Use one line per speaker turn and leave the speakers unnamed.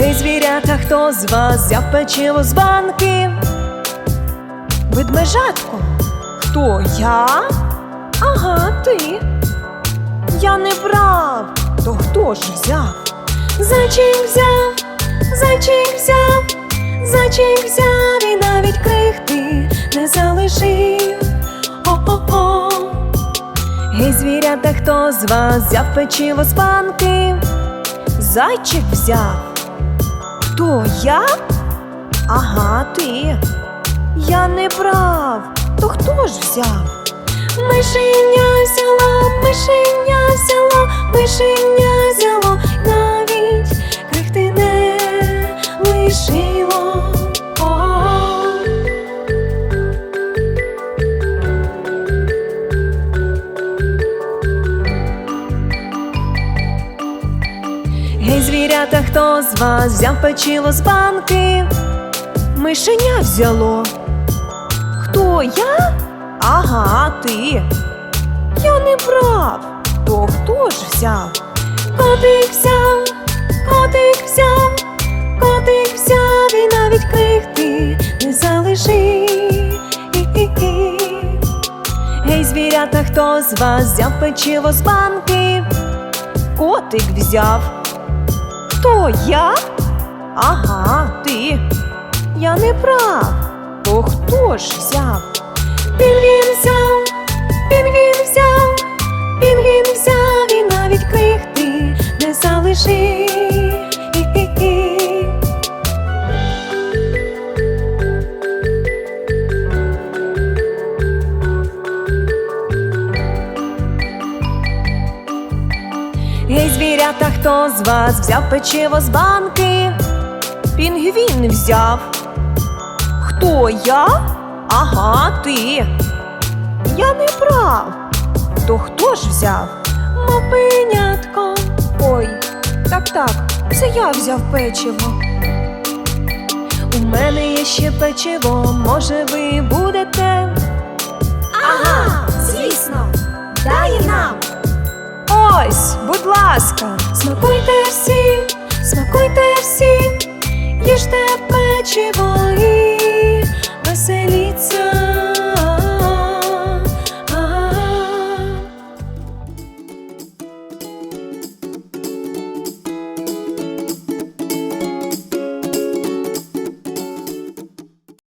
звірята, хто з вас взяв печиво з банки? Ведмежатко, хто я? Ага, ти. Я не брав, то хто ж взяв? Зайчик взяв, зайчик взяв, зайчик взяв і навіть крихти не залишив. О-о-о. Гей, звірята, хто з вас взяв печиво з банки? Зайчик взяв. Хто я? Ага, ти. Я не брав. То хто ж взяв? Мишеня взяло, мишеня взяло, мишеня взяло, навіть крихти не лишило. Гей, звірята, хто з вас взяв печиво з банки? Мишеня взяло. Хто я? Ага, ти. Я не брав. То хто ж взяв? Котик взяв, котик взяв, котик взяв і навіть крихти не. Хі-хі-хі. Гей, звірята, хто з вас взяв печиво з банки? Котик взяв. Хто я? Ага, ти. Я не прав. То хто ж взяв? Пінгвін взяв, пінгвін взяв, пінгвін взяв і навіть крихти не залишив. Гей, хто з вас взяв печиво з банки? Пінгвін взяв. Хто я? Ага, ти. Я не прав. То хто ж взяв? Мопинятко. Ой, так, так, це я взяв печиво. У мене є ще печиво, може ви будете? Ласка, смакуйте всі, смакуйте всі, їжте печиво і